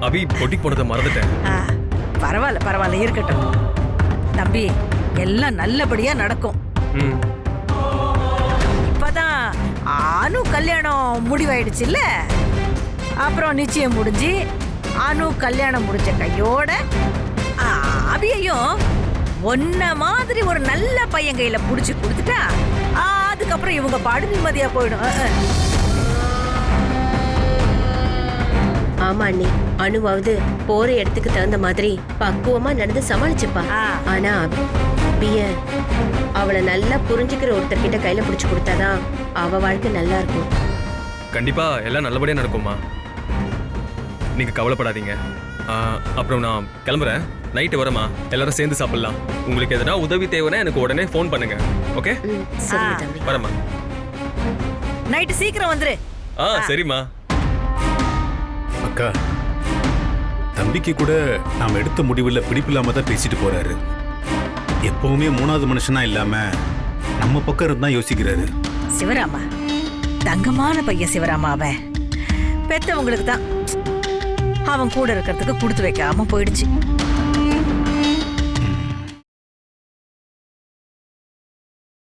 அபி பொட்டிக்கு போனதை மறந்துட்டேன். பரவாயில்ல பரவாயில்ல இருக்கட்டும். தம்பி எல்லாம் நல்லபடியா நடக்கும். ம். இப்பதான் அனு கல்யாணம் முடிவாயிடுச்சுல்ல? அப்புறம் நிச்சயம் முடிஞ்சு அனு கல்யாணம் முடிஞ்ச கையோட அபியையும் ஒன்ன மாதிரி ஒரு நல்ல பையன் கையில புடிச்சு கொடுத்துட்டா அதுக்கப்புறம் இவங்க பாடு நிம்மதியா போயிடும். ஆமா அண்ணி. அணுவாவது போற இடத்துக்கு தகுந்த மாதிரி பக்குவமா நடந்து சமாளிச்சுப்பா. ஆனா அபிய அவளை நல்லா புரிஞ்சுக்கிற ஒருத்தர்கிட்ட கையில பிடிச்சு கொடுத்தாதான் அவ வாழ்க்கை நல்லா இருக்கும். கண்டிப்பா எல்லாம் நல்லபடியா நடக்கும்மா. நீங்க கவலைப்படாதீங்க. அப்புறம் நான் கிளம்புறேன். நைட்டு வரமா எல்லாரும் சேர்ந்து சாப்பிடலாம். உங்களுக்கு எதனா உதவி தேவைன்னா எனக்கு உடனே ஃபோன் பண்ணுங்க. ஓகே வரமா நைட்டு சீக்கிரம் வந்துரு. ஆ சரிம்மா. அக்கா. தம்பிக்கு கூட நாம் எடுத்த முடிவில் பிடிப்பில்லாம தான் பேசிட்டு போறாரு. எப்பவுமே மூணாவது மனுஷனா இல்லாம நம்ம பக்கம் இருந்தா யோசிக்கிறாரு. சிவராமா தங்கமான பையன் சிவராமா அவன். பெத்தவங்களுக்கு தான் அவன் கூட இருக்கிறதுக்கு கொடுத்து வைக்காம போயிடுச்சு.